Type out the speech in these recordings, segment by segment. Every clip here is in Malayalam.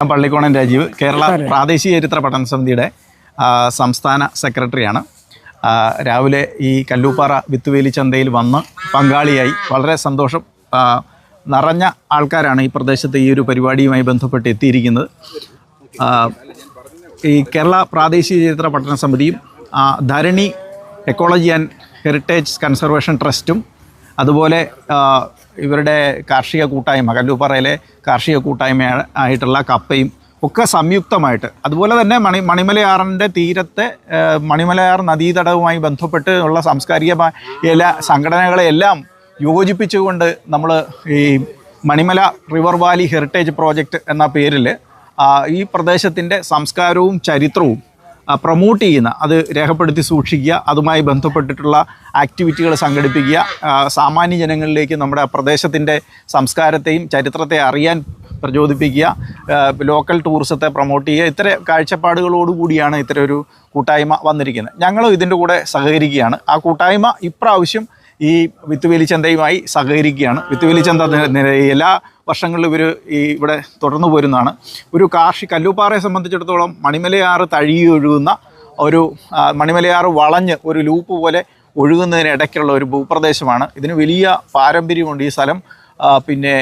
ഞാൻ പള്ളിക്കോണൻ രാജീവ് കേരള പ്രാദേശിക ചരിത്ര പഠന സമിതിയുടെ സംസ്ഥാന സെക്രട്ടറിയാണ്. രാവിലെ ഈ കല്ലൂപ്പാറ വിത്തുവേലി ചന്തയിൽ വന്ന് പങ്കാളിയായി വളരെ സന്തോഷം നിറഞ്ഞ ആൾക്കാരാണ് ഈ പ്രദേശത്ത് ഈ ഒരു പരിപാടിയുമായി ബന്ധപ്പെട്ട് എത്തിയിരിക്കുന്നത്. ഈ കേരള പ്രാദേശിക ചരിത്ര പഠന സമിതിയും Dharani ecology and heritage conservation ട്രസ്റ്റും അതുപോലെ ഇവരുടെ കാർഷിക കൂട്ടായ്മ കല്ലൂപ്പാറയിലെ കാർഷിക കൂട്ടായ്മ ആയിട്ടുള്ള കപ്പയും ഒക്കെ സംയുക്തമായിട്ട്. അതുപോലെ തന്നെ മണി മണിമലയാറിന്റെ തീരത്തെ മണിമലയാർ നദീതടവുമായി ബന്ധപ്പെട്ട് ഉള്ള സാംസ്കാരിക പ- എല്ലാ സംഘടനകളെയെല്ലാം യോജിപ്പിച്ചുകൊണ്ട് നമ്മൾ ഈ Manimala river valley heritage project എന്ന പേരിൽ ഈ പ്രദേശത്തിന്റെ സംസ്കാരവും ചരിത്രവും പ്രൊമോട്ട് ചെയ്യുന്ന അത് രേഖപ്പെടുത്തി സൂക്ഷിക്കുക അതുമായി ബന്ധപ്പെട്ടിട്ടുള്ള ആക്ടിവിറ്റികൾ സംഘടിപ്പിക്കുക സാമാന്യ ജനങ്ങളിലേക്ക് നമ്മുടെ പ്രദേശത്തിന്റെ സംസ്കാരത്തെയും ചരിത്രത്തെ അറിയാൻ പ്രചോദിപ്പിക്കുക ലോക്കൽ ടൂറിസത്തെ പ്രൊമോട്ട് ചെയ്യുക ഇത്തരം കാഴ്ചപ്പാടുകളോടുകൂടിയാണ് ഇത്തരം ഒരു കൂട്ടായ്മ വന്നിരിക്കുന്നത്. ഞങ്ങളും ഇതിന്റെ കൂടെ സഹകരിക്കുകയാണ്. ആ കൂട്ടായ്മ ഇപ്രാവശ്യം ഈ വിത്തുവേലിച്ചന്തയുമായി സഹകരിക്കുകയാണ്. വിത്തുവേലി ചന്ത നി- നി- എല്ലാ വർഷങ്ങളിലും ഇവർ ഈ ഇവിടെ തുടർന്നു പോരുന്നതാണ്. ഒരു കാർഷിക കല്ലൂപ്പാറയെ സംബന്ധിച്ചിടത്തോളം മണിമലയാറ് തഴുകി ഒഴുകുന്ന ഒരു മണിമലയാറ് വളഞ്ഞ് ഒരു ലൂപ്പ് പോലെ ഒഴുകുന്നതിനിടയ്ക്കുള്ള ഒരു ഭൂപ്രദേശമാണ്. ഇതിന് വലിയ പാരമ്പര്യമുണ്ട് ഈ സ്ഥലം. പിന്നെ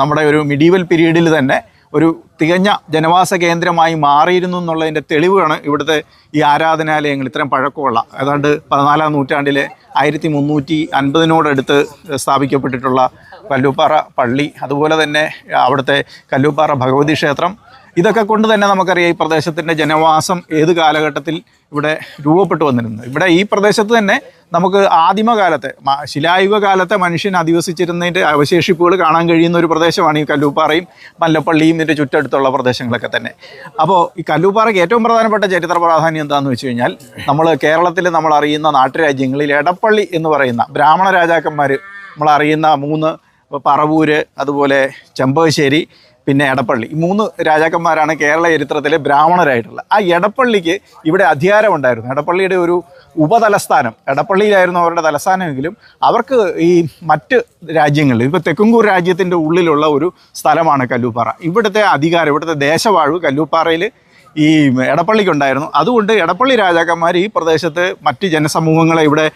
നമ്മുടെ ഒരു മിഡീവൽ പീരീഡിൽ തന്നെ ഒരു തികഞ്ഞ ജനവാസ കേന്ദ്രമായി മാറിയിരുന്നു എന്നുള്ളതിന്റെ തെളിവാണ് ഇവിടുത്തെ ഈ ആരാധനാലയങ്ങൾ. ഇത്രയും പഴക്കമുള്ള ഏതാണ്ട് പതിനാലാം നൂറ്റാണ്ടിലെ ആയിരത്തി മുന്നൂറ്റി അൻപതിനോടടുത്ത് സ്ഥാപിക്കപ്പെട്ടിട്ടുള്ള കല്ലൂപ്പാറ പള്ളി അതുപോലെ തന്നെ അവിടുത്തെ കല്ലൂപ്പാറ ഭഗവതി ക്ഷേത്രം. ഇതൊക്കെ കൊണ്ട് തന്നെ നമുക്കറിയാം ഈ പ്രദേശത്തിന്റെ ജനവാസം ഏത് കാലഘട്ടത്തിൽ ഇവിടെ രൂപപ്പെട്ടു വന്നിരുന്നത് ഇവിടെ ഈ പ്രദേശത്ത് തന്നെ നമുക്ക് ആദിമകാലത്തെ ശിലായുഗ കാലത്തെ മനുഷ്യൻ അധിവസിച്ചിരുന്നതിന്റെ അവശേഷിപ്പുകൾ കാണാൻ കഴിയുന്ന ഒരു പ്രദേശമാണ് ഈ കല്ലൂപ്പാറയും മല്ലപ്പള്ളിയും ഇതിന്റെ ചുറ്റടുത്തുള്ള പ്രദേശങ്ങളൊക്കെ തന്നെ. അപ്പോൾ ഈ കല്ലൂപ്പാറയ്ക്ക് ഏറ്റവും പ്രധാനപ്പെട്ട ചരിത്ര പ്രാധാന്യം എന്താണെന്ന് വെച്ച് കഴിഞ്ഞാൽ നമ്മൾ കേരളത്തിൽ നമ്മൾ അറിയുന്ന നാട്ടുരാജ്യങ്ങളിൽ എടപ്പള്ളി എന്ന് പറയുന്ന ബ്രാഹ്മണ രാജാക്കന്മാർ നമ്മൾ അറിയുന്ന മൂന്ന് പറവൂര് അതുപോലെ ചെമ്പകശ്ശേരി പിന്നെ എടപ്പള്ളി. ഈ മൂന്ന് രാജാക്കന്മാരാണ് കേരള ചരിത്രത്തിലെ ബ്രാഹ്മണരായിട്ടുള്ള. ആ എടപ്പള്ളിക്ക് ഇവിടെ അധികാരമുണ്ടായിരുന്നു എടപ്പള്ളിയുടെ ഒരു ഉപതലസ്ഥാനം. എടപ്പള്ളിയിലായിരുന്നു അവരുടെ തലസ്ഥാനമെങ്കിലും അവർക്ക് ഈ മറ്റ് രാജ്യങ്ങളിൽ ഇപ്പോൾ തെക്കുംകൂർ രാജ്യത്തിന്റെ ഉള്ളിലുള്ള ഒരു സ്ഥലമാണ് കല്ലൂപ്പാറ. ഇവിടുത്തെ അധികാരം ഇവിടുത്തെ ദേശവാഴു കല്ലൂപ്പാറയിൽ ഈ എടപ്പള്ളിക്കുണ്ടായിരുന്നു. അതുകൊണ്ട് എടപ്പള്ളി രാജാക്കന്മാർ ഈ പ്രദേശത്ത് മറ്റ് ജനസമൂഹങ്ങളെ ഇവിടെ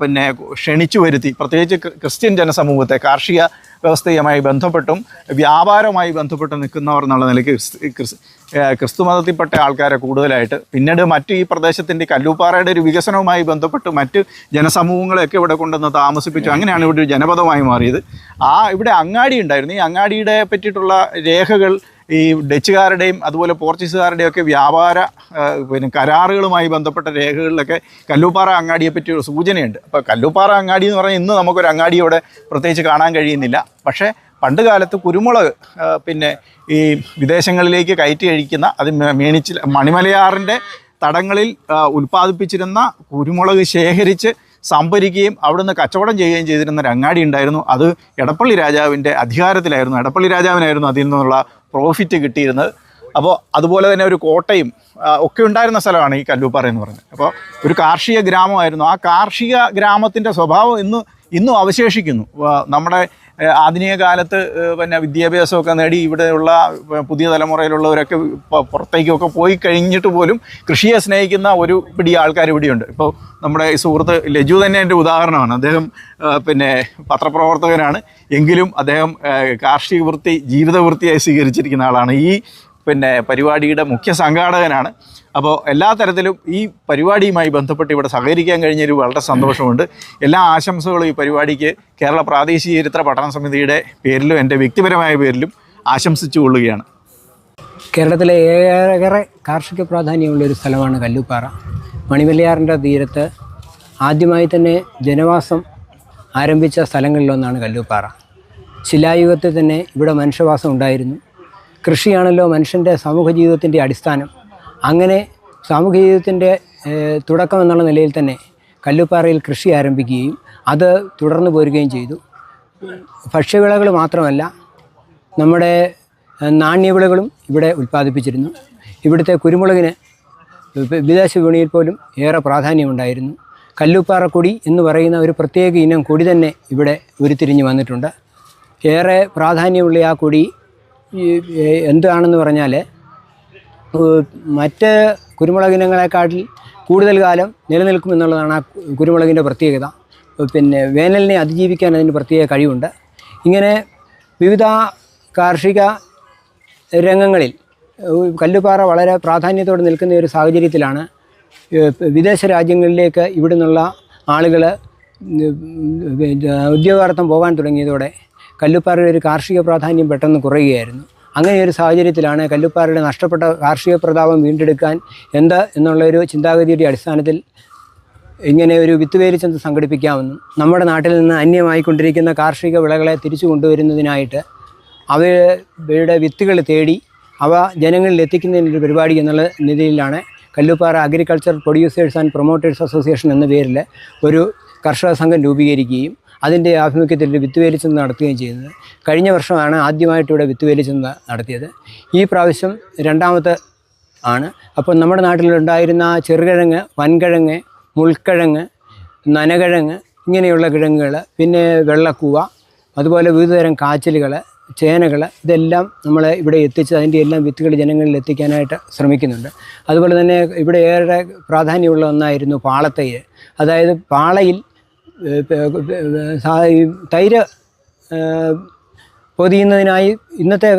പിന്നെ ക്ഷണിച്ചു വരുത്തി. പ്രത്യേകിച്ച് ക്രിസ്ത്യൻ ജനസമൂഹത്തെ കാർഷിക വ്യവസ്ഥയുമായി ബന്ധപ്പെട്ടും വ്യാപാരവുമായി ബന്ധപ്പെട്ട് നിൽക്കുന്നവർ എന്നുള്ള നിലയ്ക്ക് ക്രിസ്തു- ക്രിസ്- ഏഹ് മതത്തിൽപ്പെട്ട ആൾക്കാരെ കൂടുതലായിട്ട്. പിന്നീട് മറ്റ് ഈ പ്രദേശത്തിന്റെ കല്ലൂപ്പാറയുടെ ഒരു വികസനവുമായി ബന്ധപ്പെട്ട് മറ്റ് ജനസമൂഹങ്ങളെയൊക്കെ ഇവിടെ കൊണ്ടുവന്ന് താമസിപ്പിച്ചു. അങ്ങനെയാണ് ഇവിടെ ഒരു ജനപദമായി മാറിയത്. ആ ഇവിടെ അങ്ങാടി ഉണ്ടായിരുന്നു. ഈ അങ്ങാടിയുടെ പറ്റിയിട്ടുള്ള രേഖകൾ ഈ ഡച്ചുകാരുടെയും അതുപോലെ പോർച്ചുഗീസുകാരുടെയും ഒക്കെ വ്യാപാര പിന്നെ കരാറുകളുമായി ബന്ധപ്പെട്ട രേഖകളിലൊക്കെ കല്ലൂപ്പാറ അങ്ങാടിയെ പറ്റി ഒരു സൂചനയുണ്ട്. അപ്പോൾ കല്ലൂപ്പാറ അങ്ങാടി എന്ന് പറഞ്ഞാൽ ഇന്ന് നമുക്കൊരു അങ്ങാടി ഇവിടെ പ്രത്യേകിച്ച് കാണാൻ കഴിയുന്നില്ല. പക്ഷേ പണ്ട് കാലത്ത് കുരുമുളക് പിന്നെ ഈ വിദേശങ്ങളിലേക്ക് കയറ്റി കഴിക്കുന്ന അത് മേണിച്ച് മണിമലയാറിന്റെ തടങ്ങളിൽ ഉൽപ്പാദിപ്പിച്ചിരുന്ന കുരുമുളക് ശേഖരിച്ച് സംഭരിക്കുകയും അവിടുന്ന് കച്ചവടം ചെയ്യുകയും ചെയ്തിരുന്ന അങ്ങാടി ഉണ്ടായിരുന്നു. അത് എടപ്പള്ളി രാജാവിന്റെ അധികാരത്തിലായിരുന്നു. എടപ്പള്ളി രാജാവിനായിരുന്നു അതിൽ നിന്നുള്ള പ്രോഫിറ്റ് കിട്ടിയിരുന്നത്. അപ്പോൾ അതുപോലെ തന്നെ ഒരു കോട്ടയും ഒക്കെ ഉണ്ടായിരുന്ന സ്ഥലമാണ് ഈ കല്ലൂപ്പാറ എന്ന് പറഞ്ഞത് അപ്പോൾ ഒരു കാർഷിക ഗ്രാമമായിരുന്നു. ആ കാർഷിക ഗ്രാമത്തിന്റെ സ്വഭാവം ഇന്ന് ഇന്നും അവശേഷിക്കുന്നു. നമ്മുടെ ആധുനിക കാലത്ത് പിന്നെ വിദ്യാഭ്യാസമൊക്കെ നേടി ഇവിടെയുള്ള പുതിയ തലമുറയിലുള്ളവരൊക്കെ പുറത്തേക്കൊക്കെ പോയി കഴിഞ്ഞിട്ട് പോലും കൃഷിയെ സ്നേഹിക്കുന്ന ഒരു പിടി ആൾക്കാർ ഇവിടെയുണ്ട്. ഇപ്പോൾ നമ്മുടെ ഈ സുഹൃത്ത് ലജു തന്നെ എന്റെ ഉദാഹരണമാണ്. അദ്ദേഹം പിന്നെ പത്രപ്രവർത്തകനാണ്. എങ്കിലും അദ്ദേഹം കാർഷിക വൃത്തി ജീവിത വൃത്തിയായി സ്വീകരിച്ചിരിക്കുന്ന ആളാണ്. ഈ പിന്നെ പരിപാടിയുടെ മുഖ്യ സംഘാടകനാണ്. അപ്പോൾ എല്ലാ തരത്തിലും ഈ പരിപാടിയുമായി ബന്ധപ്പെട്ട് ഇവിടെ സഹകരിക്കാൻ കഴിഞ്ഞൊരു വളരെ സന്തോഷമുണ്ട്. എല്ലാ ആശംസകളും ഈ പരിപാടിക്ക് കേരള പ്രാദേശിക ചരിത്ര പഠന സമിതിയുടെ പേരിലും എന്റെ വ്യക്തിപരമായ പേരിലും ആശംസിച്ചു കൊള്ളുകയാണ്. കേരളത്തിലെ ഏറെ കാർഷിക പ്രാധാന്യമുള്ള ഒരു സ്ഥലമാണ് കല്ലുപ്പാറ. മണിമലയാറിന്റെ തീരത്ത് ആദ്യമായി തന്നെ ജനവാസം ആരംഭിച്ച സ്ഥലങ്ങളിലൊന്നാണ് കല്ലുപ്പാറ. ശിലായുഗത്തിൽ തന്നെ ഇവിടെ മനുഷ്യവാസം ഉണ്ടായിരുന്നു. കൃഷിയാണല്ലോ മനുഷ്യന്റെ സാമൂഹ്യ ജീവിതത്തിന്റെ അടിസ്ഥാനം. അങ്ങനെ സാമൂഹ്യ ജീവിതത്തിന്റെ തുടക്കം എന്നുള്ള നിലയിൽ തന്നെ കല്ലുപ്പാറയിൽ കൃഷി ആരംഭിക്കുകയും അത് തുടർന്നു പോരുകയും ചെയ്തു. ഭക്ഷ്യവിളകൾ മാത്രമല്ല നമ്മുടെ നാണ്യവിളകളും ഇവിടെ ഉൽപ്പാദിപ്പിച്ചിരുന്നു. ഇവിടുത്തെ കുരുമുളകിന് വിദേശ വിപണിയിൽ പോലും ഏറെ പ്രാധാന്യമുണ്ടായിരുന്നു. കല്ലുപ്പാറ കൊടി എന്ന് പറയുന്ന ഒരു പ്രത്യേക ഇനം കൊടി തന്നെ ഇവിടെ ഉരുത്തിരിഞ്ഞ് വന്നിട്ടുണ്ട്. ഏറെ പ്രാധാന്യമുള്ള ആ കൊടി ഈ എന്താണെന്ന് പറഞ്ഞാൽ മറ്റ് കുരുമുളക് ഇനങ്ങളെക്കാട്ടിൽ കൂടുതൽ കാലം നിലനിൽക്കുമെന്നുള്ളതാണ് ആ കുരുമുളകിന്റെ പ്രത്യേകത പിന്നെ വേനലിനെ അതിജീവിക്കാൻ അതിന് പ്രത്യേക കഴിവുണ്ട് ഇങ്ങനെ വിവിധ കാർഷിക രംഗങ്ങളിൽ കല്ലുപാറ വളരെ പ്രാധാന്യത്തോടെ നിൽക്കുന്ന ഒരു സാഹചര്യത്തിലാണ് വിദേശ രാജ്യങ്ങളിലേക്ക് ഇവിടെ നിന്നുള്ള ആളുകൾ ഉദ്യോഗാർത്ഥം പോകാൻ തുടങ്ങിയതോടെ കല്ലുപ്പാറയുടെ ഒരു കാർഷിക പ്രാധാന്യം പെട്ടെന്ന് കുറയുകയായിരുന്നു. അങ്ങനെ ഒരു സാഹചര്യത്തിലാണ് കല്ലുപ്പാറയുടെ നഷ്ടപ്പെട്ട കാർഷിക പ്രതാപം വീണ്ടെടുക്കാൻ എന്താ എന്നുള്ളൊരു ചിന്താഗതിയുടെ അടിസ്ഥാനത്തിൽ ഇങ്ങനെ ഒരു വിത്ത് വേലിച്ചന്ത് സംഘടിപ്പിക്കാമെന്നും നമ്മുടെ നാട്ടിൽ നിന്ന് അന്യമായിക്കൊണ്ടിരിക്കുന്ന കാർഷിക വിളകളെ തിരിച്ചു കൊണ്ടുവരുന്നതിനായിട്ട് അവയുടെ വിത്തുകൾ തേടി അവ ജനങ്ങളിൽ എത്തിക്കുന്നതിനൊരു പരിപാടി എന്നുള്ള നിലയിലാണ് Kalluppara agriculture producers and promoters association എന്ന പേരിൽ ഒരു കർഷക സംഘം രൂപീകരിക്കുകയും അതിന്റെ ആഭിമുഖ്യത്തിൽ ഒരു വിത്ത് വേലിച്ചന്ത് നടത്തുകയും ചെയ്യുന്നത് കഴിഞ്ഞ വർഷമാണ് ആദ്യമായിട്ട് ഇവിടെ വിത്ത് വേലിച്ചന്ത് നടത്തിയത്. ഈ പ്രാവശ്യം രണ്ടാമത്തെ ആണ്. അപ്പോൾ നമ്മുടെ നാട്ടിലുണ്ടായിരുന്ന ചെറുകിഴങ്ങ് വൻകിഴങ്ങ് മുൾക്കിഴങ്ങ് നനകിഴങ്ങ് ഇങ്ങനെയുള്ള കിഴങ്ങുകൾ പിന്നെ വെള്ളക്കൂവ അതുപോലെ വിവിധതരം കാച്ചിലുകൾ ചേനകൾ ഇതെല്ലാം നമ്മൾ ഇവിടെ എത്തിച്ച് അതിന്റെ എല്ലാം വിത്തുകൾ ജനങ്ങളിൽ എത്തിക്കാനായിട്ട് ശ്രമിക്കുന്നുണ്ട്. അതുപോലെ തന്നെ ഇവിടെ ഏറെ പ്രാധാന്യമുള്ള ഒന്നായിരുന്നു പാളത്തൈ അതായത് പാളയിൽ തൈര് പൊതിയുന്നതിനായി ഇന്നത്തെ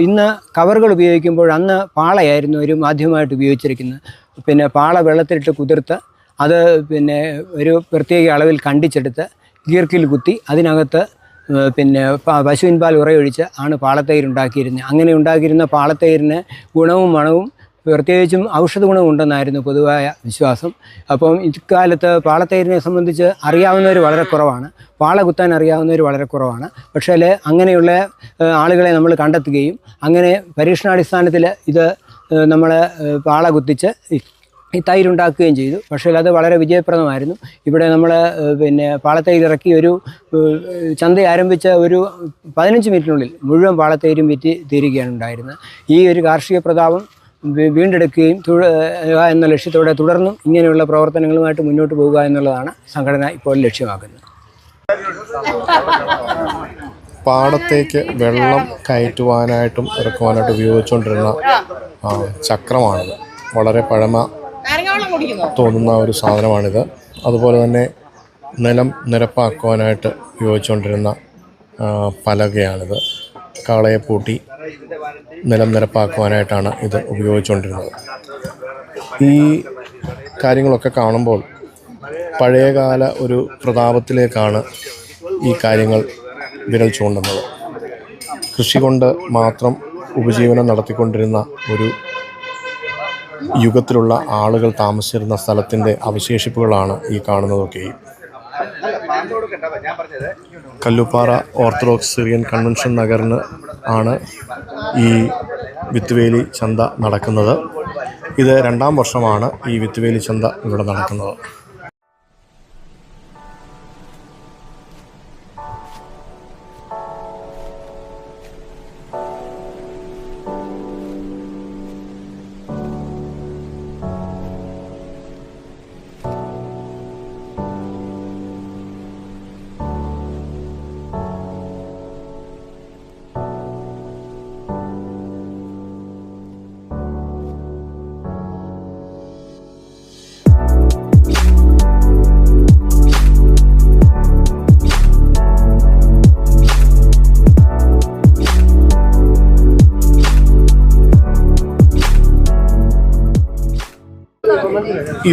ഇന്ന് കവറുകൾ ഉപയോഗിക്കുമ്പോൾ അന്ന് പാളയായിരുന്നു ഒരു മാധ്യമമായിട്ട് ഉപയോഗിച്ചിരിക്കുന്നത്. പിന്നെ പാള വെള്ളത്തിലിട്ട് കുതിർത്ത് അത് പിന്നെ ഒരു പ്രത്യേക അളവിൽ കണ്ടിച്ചെടുത്ത് ഗീർക്കിൽ കുത്തി അതിനകത്ത് പിന്നെ പശുവിൻ പാൽ ഉറയൊഴിച്ച് ആണ് പാളത്തൈര് ഉണ്ടാക്കിയിരുന്നത് അങ്ങനെ ഉണ്ടാക്കിയിരുന്ന പാളത്തൈരിന് ഗുണവും മണവും പ്രത്യേകിച്ചും ഔഷധ ഗുണം ഉണ്ടെന്നായിരുന്നു പൊതുവായ വിശ്വാസം. അപ്പം ഇക്കാലത്ത് പാളത്തൈരിനെ സംബന്ധിച്ച് അറിയാവുന്നവർ വളരെ കുറവാണ്. പാള കുത്താൻ അറിയാവുന്നവർ വളരെ കുറവാണ്. പക്ഷേ അങ്ങനെയുള്ള ആളുകളെ നമ്മൾ കണ്ടെത്തുകയും അങ്ങനെ പരീക്ഷണാടിസ്ഥാനത്തിൽ ഇത് നമ്മൾ പാള കുത്തിച്ച് ഈ- തൈരുണ്ടാക്കുകയും ചെയ്തു. പക്ഷേ അത് വളരെ വിജയപ്രദമായിരുന്നു. ഇവിടെ നമ്മൾ പിന്നെ പാളത്തൈര് ഇറക്കി ഒരു ചന്ത ആരംഭിച്ച ഒരു പതിനഞ്ച് മിനിറ്റിനുള്ളിൽ മുഴുവൻ പാളത്തൈരും വിറ്റ് തീരുകയാണ് ഉണ്ടായിരുന്നത്. ഈ ഒരു കാർഷിക പ്രതാപം വീണ്ടെടുക്കുകയും എന്ന ലക്ഷ്യത്തോടെ തുടർന്നും ഇങ്ങനെയുള്ള പ്രവർത്തനങ്ങളുമായിട്ട് മുന്നോട്ട് പോവുക എന്നുള്ളതാണ് സംഘടന ഇപ്പോൾ ലക്ഷ്യമാക്കുന്നത്. പാടത്തേക്ക് വെള്ളം കയറ്റുവാനായിട്ടും ഇറക്കുവാനായിട്ടും ഉപയോഗിച്ചുകൊണ്ടിരുന്ന ചക്രമാണിത്. വളരെ പഴമ തോന്നുന്ന ഒരു സാധനമാണിത്. അതുപോലെ തന്നെ നിലം നിരപ്പാക്കുവാനായിട്ട് ഉപയോഗിച്ചുകൊണ്ടിരുന്ന പലകയാണിത്. കാളയെ പൂട്ടി നിലം നിരപ്പാക്കുവാനായിട്ടാണ് ഇത് ഉപയോഗിച്ചുകൊണ്ടിരുന്നത്. ഈ കാര്യങ്ങളൊക്കെ കാണുമ്പോൾ പഴയകാല ഒരു പ്രതാപത്തിലേക്കാണ് ഈ കാര്യങ്ങൾ വിരൽ ചൂണ്ടുന്നത്. കൃഷി കൊണ്ട് മാത്രം ഉപജീവനം നടത്തിക്കൊണ്ടിരുന്ന ഒരു യുഗത്തിലുള്ള ആളുകൾ താമസിച്ചിരുന്ന സ്ഥലത്തിന്റെ അവശേഷിപ്പുകളാണ് ഈ കാണുന്നതൊക്കെയും. കല്ലുപ്പാറ ഓർത്തഡോക്സ് സിറിയൻ കൺവെൻഷൻ നഗറിന് ആണ് ഈ വിത്തുവേലി ചന്ത നടക്കുന്നത്. ഇത് രണ്ടാം വർഷമാണ് ഈ വിത്തുവേലി ചന്ത ഇവിടെ നടക്കുന്നത്.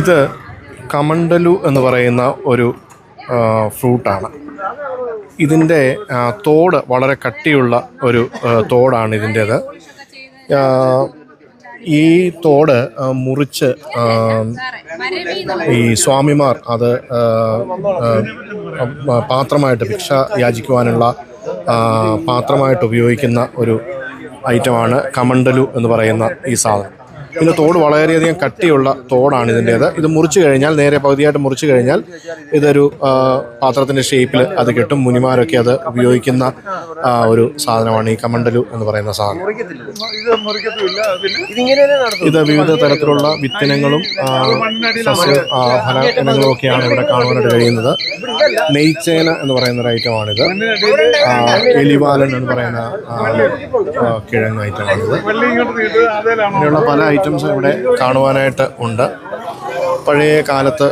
ഇത് കമണ്ടലു എന്ന് പറയുന്ന ഒരു ഫ്രൂട്ടാണ്. ഇതിന്റെ തോട് വളരെ കട്ടിയുള്ള ഒരു തോടാണ് ഇതിന്റേത്. ഈ തോട് മുറിച്ച് ഈ സ്വാമിമാർ അത് പാത്രമായിട്ട് ഭിക്ഷ യാചിക്കുവാനുള്ള പാത്രമായിട്ട് ഉപയോഗിക്കുന്ന ഒരു ഐറ്റമാണ് കമണ്ടലു എന്ന് പറയുന്ന ഈ സാധനം. ഇതിന്റെ തോട് വളരെയധികം കട്ടിയുള്ള തോടാണ് ഇതിന്റേത് ഇത് മുറിച്ചു കഴിഞ്ഞാൽ നേരെ പകുതിയായിട്ട് മുറിച്ചു കഴിഞ്ഞാൽ ഇതൊരു പാത്രത്തിന്റെ ഷേപ്പിൽ അത് കിട്ടും. മുനിമാരൊക്കെ അത് ഉപയോഗിക്കുന്ന ഒരു സാധനമാണ് ഈ കമണ്ടലു എന്ന് പറയുന്ന സാധനം. ഇത് വിവിധ തരത്തിലുള്ള വിത്തിനങ്ങളും സസ്യ ഫല ഇനങ്ങളും ഒക്കെയാണ് ഇവിടെ കാണുവാനായിട്ട് കഴിയുന്നത്. നെയ്ച്ചേന എന്ന് പറയുന്ന ഒരു ഐറ്റമാണിത്. എലിവാലൻ എന്ന് പറയുന്ന കിഴങ്ങ് ഐറ്റമാണിത്. ഇങ്ങനെയുള്ള പല ഐറ്റംസും ഇവിടെ കാണുവാനായിട്ട് ഉണ്ട്. പഴയ കാലത്ത്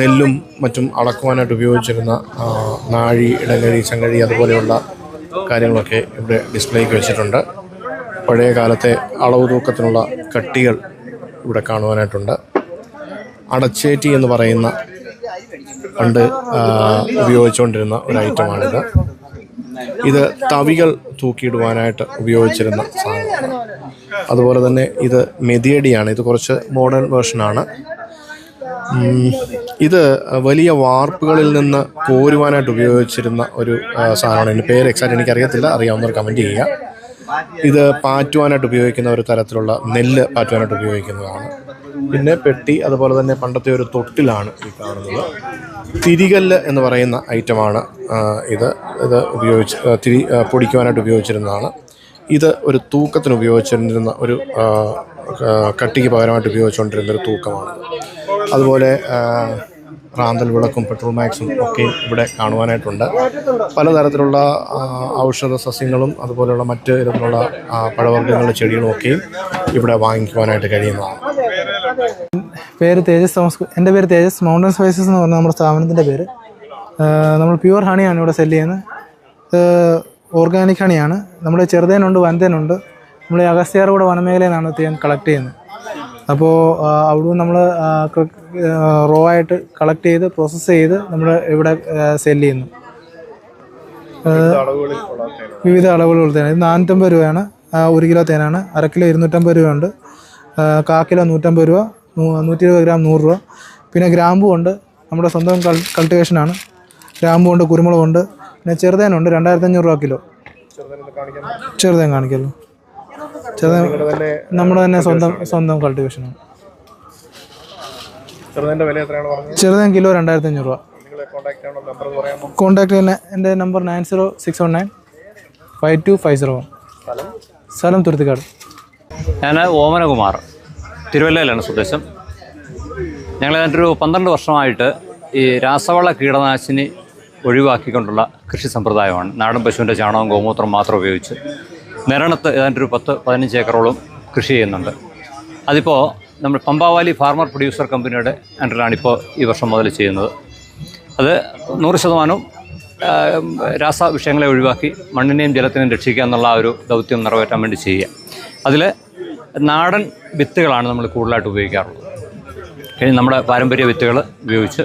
നെല്ലും മറ്റും അളക്കുവാനായിട്ട് ഉപയോഗിച്ചിരുന്ന നാഴി ഇടങ്ങഴി ചങ്ങഴി അതുപോലെയുള്ള കാര്യങ്ങളൊക്കെ ഇവിടെ ഡിസ്പ്ലേക്ക് വെച്ചിട്ടുണ്ട്. പഴയ കാലത്തെ അളവ് തൂക്കത്തിനുള്ള കട്ടികൾ ഇവിടെ കാണുവാനായിട്ടുണ്ട്. അടച്ചേറ്റി എന്ന് പറയുന്ന പണ്ട് ഉപയോഗിച്ചുകൊണ്ടിരുന്ന ഒരു ഐറ്റമാണിത് ഇത് തവികൾ തൂക്കിയിടുവാനായിട്ട് ഉപയോഗിച്ചിരുന്ന സാധനമാണ് അതുപോലെ തന്നെ ഇത് മെതിയടിയാണ്. ഇത് കുറച്ച് മോഡേൺ വേർഷനാണ് ഇത് വലിയ വാർപ്പുകളിൽ നിന്ന് കോരുവാനായിട്ട് ഉപയോഗിച്ചിരുന്ന ഒരു സാധനമാണ്. എന്റെ പേര് എക്സാക്റ്റ് എനിക്കറിയത്തില്ല. അറിയാവുന്നവർ കമന്റ് ചെയ്യുക. ഇത് പാറ്റുവാനായിട്ട് ഉപയോഗിക്കുന്ന ഒരു തരത്തിലുള്ള നെല്ല് പാറ്റുവാനായിട്ട് ഉപയോഗിക്കുന്നതാണ്. പിന്നെ പെട്ടി അതുപോലെ തന്നെ പണ്ടത്തെ ഒരു തൊട്ടിലാണ് ഈ കാണുന്നത്. തിരികല്ല് എന്ന് പറയുന്ന ഐറ്റമാണ് ഇത്. ഇത് ഉപയോഗിച്ച് തിരി പൊടിക്കുവാനായിട്ട് ഉപയോഗിച്ചിരുന്നതാണ്. ഇത് ഒരു തൂക്കത്തിന് ഉപയോഗിച്ചിരുന്ന ഒരു കട്ടിക്ക് പകരമായിട്ട് ഉപയോഗിച്ചുകൊണ്ടിരുന്ന ഒരു തൂക്കമാണ്. അതുപോലെ റാന്തൽ വിളക്കും പെട്രോൾ മാക്സും ഒക്കെ ഇവിടെ കാണുവാനായിട്ടുണ്ട്. പലതരത്തിലുള്ള ഔഷധ സസ്യങ്ങളും അതുപോലെയുള്ള മറ്റ് തരത്തിലുള്ള പഴവർഗങ്ങളുടെ ചെടികളും ഒക്കെയും ഇവിടെ വാങ്ങിക്കുവാനായിട്ട് കഴിയുന്നതാണ്. പേര് തേജസ് തോമസ് എന്റെ പേര് തേജസ് മൗണ്ടൻ സ്പൈസസ് എന്ന് പറഞ്ഞ നമ്മുടെ സ്ഥാപനത്തിന്റെ പേര്. നമ്മൾ പ്യുവർ ഹണിയാണ് ഇവിടെ സെല്ല് ചെയ്യുന്നത്. ഓർഗാനിക് ഹണിയാണ്. നമ്മുടെ ചെറുതേനുണ്ട് വൻതേനുണ്ട്. നമ്മൾ ഈ അഗസ്ത്യാർകൂടെ വനമേഖലയിൽ നിന്നാണ് തേൻ കളക്ട് ചെയ്യുന്നത്. അപ്പോൾ അവിടുന്ന് നമ്മൾ റോ ആയിട്ട് കളക്ട് ചെയ്ത് പ്രോസസ്സ് ചെയ്ത് നമ്മൾ ഇവിടെ സെല്ല് ചെയ്യുന്നു. വിവിധ അളവുകളുള്ള തേൻ ഇത് നാനൂറ്റമ്പത് രൂപയാണ്. ഒരു കിലോ തേനാണ്. അര കിലോ ഇരുന്നൂറ്റമ്പത് രൂപയുണ്ട്. ആ, കാ നൂറ്റമ്പത് രൂപ നൂറ്റി ഇരുപത് ഗ്രാം നൂറ് രൂപ. പിന്നെ ഗ്രാമ്പു ഉണ്ട് നമ്മുടെ സ്വന്തം കൾ കൾട്ടിവേഷനാണ് ഗ്രാമ്പു ഉണ്ട് കുരുമുളകുണ്ട് പിന്നെ ചെറുതേനുണ്ട് രണ്ടായിരത്തി അഞ്ഞൂറ് രൂപ കിലോ. ചെറുതേൻ കാണിക്കല്ലോ ചെറുതേൻ നമ്മുടെ തന്നെ സ്വന്തം സ്വന്തം കൾട്ടിവേഷനാണ് ചെറുതേൻ കിലോ രണ്ടായിരത്തി അഞ്ഞൂറ് രൂപ കോണ്ടാക്ട് കോൺടാക്ട് തന്നെ എന്റെ number nine zero six one nine five two five zero one സ്ഥലം തുരുത്തിക്കാട്. ഞാൻ ഓമനകുമാർ. തിരുവല്ലയിലാണ് സ്വദേശം. ഞങ്ങൾ ഒരു പന്ത്രണ്ട് വർഷമായിട്ട് ഈ രാസവള കീടനാശിനി ഒഴിവാക്കിക്കൊണ്ടുള്ള കൃഷി സമ്പ്രദായമാണ്. നാടൻ പശുവിന്റെ ചാണകവും ഗോമൂത്രം മാത്രം ഉപയോഗിച്ച് നിരണത്ത് ഏതാണ്ട് ഒരു പത്ത് പതിനഞ്ച് ഏക്കറോളം കൃഷി ചെയ്യുന്നുണ്ട്. അതിപ്പോൾ നമ്മൾ പമ്പാവാലി ഫാർമർ പ്രൊഡ്യൂസർ കമ്പനിയുടെ അണ്ടറിലാണ് ഇപ്പോൾ ഈ വർഷം മുതൽ ചെയ്യുന്നത്. അത് നൂറ് ശതമാനവും രാസ വിഷയങ്ങളെ ഒഴിവാക്കി മണ്ണിനെയും ജലത്തിനെയും രക്ഷിക്കുക എന്നുള്ള ആ ഒരു ദൗത്യം നിറവേറ്റാൻ വേണ്ടി ചെയ്യുക. അതിൽ നാടൻ വിത്തുകളാണ് നമ്മൾ കൂടുതലായിട്ട് ഉപയോഗിക്കാറുള്ളത്. കഴിഞ്ഞ് നമ്മുടെ പാരമ്പര്യ വിത്തുകൾ ഉപയോഗിച്ച്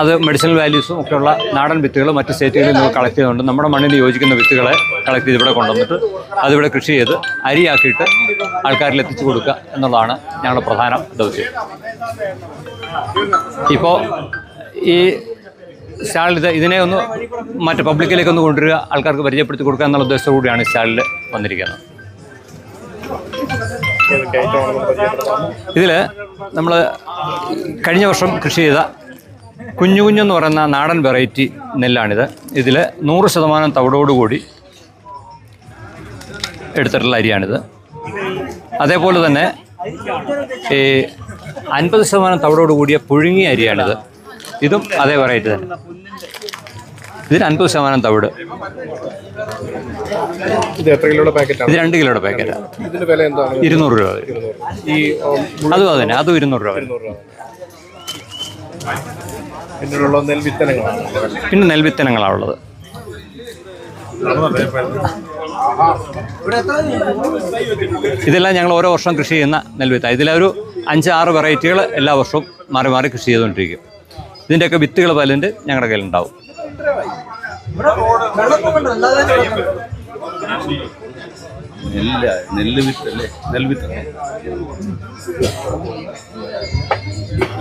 അത് മെഡിസിനൽ വാല്യൂസും ഒക്കെയുള്ള നാടൻ വിത്തുകൾ മറ്റ് സ്റ്റേറ്റുകളിൽ നിന്ന് കളക്ട് ചെയ്തുകൊണ്ട് നമ്മുടെ മണ്ണിൽ യോജിക്കുന്ന വിത്തുകളെ കളക്ട് ചെയ്ത് ഇവിടെ കൊണ്ടുവന്നിട്ട് അതിവിടെ കൃഷി ചെയ്ത് അരിയാക്കിയിട്ട് ആൾക്കാരിൽ എത്തിച്ചു കൊടുക്കുക എന്നുള്ളതാണ് ഞങ്ങളുടെ പ്രധാന ദൗത്യം. ഇപ്പോൾ ഈ സ്റ്റാളിൽ ഇത് ഇതിനെ ഒന്ന് മറ്റ് പബ്ലിക്കിലേക്ക് ഒന്ന് കൊണ്ടുവരിക ആൾക്കാർക്ക് പരിചയപ്പെടുത്തി കൊടുക്കുക എന്നുള്ള ഉദ്ദേശത്തോടു കൂടിയാണ് ഈ സ്റ്റാളിൽ വന്നിരിക്കുന്നത്. ഇതിൽ നമ്മൾ കഴിഞ്ഞ വർഷം കൃഷി ചെയ്ത കുഞ്ഞു കുഞ്ഞെന്ന് പറയുന്ന നാടൻ വെറൈറ്റി നെല്ലാണിത്. ഇതിൽ നൂറ് ശതമാനം തവിടോടുകൂടി എടുത്തിട്ടുള്ള അരിയാണിത്. അതേപോലെ തന്നെ ഈ അൻപത് ശതമാനം തവിടോട് കൂടിയ പുഴുങ്ങിയ അരിയാണിത്. ഇതും അതേ വെറൈറ്റി തന്നെ. ഇതിന് അൻപത് ശതമാനം തവിട്. ഇത് എത്ര കിലോയുടെ പാക്കറ്റാണ്? ഇത് രണ്ട് കിലോയുടെ പാക്കറ്റാണ് ഇതിന്റെ വില എന്താണ്? ഇരുന്നൂറ് രൂപ. ഈ അതും അതന്നെ തന്നെ അതും ഇരുന്നൂറ് രൂപ വരും. പിന്നിലുള്ള നെൽവിത്തനങ്ങളാണ് പിന്നെ നെൽവിത്തനങ്ങളാണ് ഉള്ളത്. ഇതെല്ലാം ഞങ്ങൾ ഓരോ വർഷം കൃഷി ചെയ്യുന്ന നെൽവിത്ത ഇതിലൊരു അഞ്ച് ആറ് വെറൈറ്റികൾ എല്ലാ വർഷവും മാറി മാറി കൃഷി ചെയ്തുകൊണ്ടിരിക്കും. ഇതിന്റെയൊക്കെ വിത്തുകൾ പലതിന്റെ ഞങ്ങളുടെ കയ്യിലുണ്ടാവും. നെല്ല് നെല്ല് വിത്തല്ലേ നെൽവിത്ത്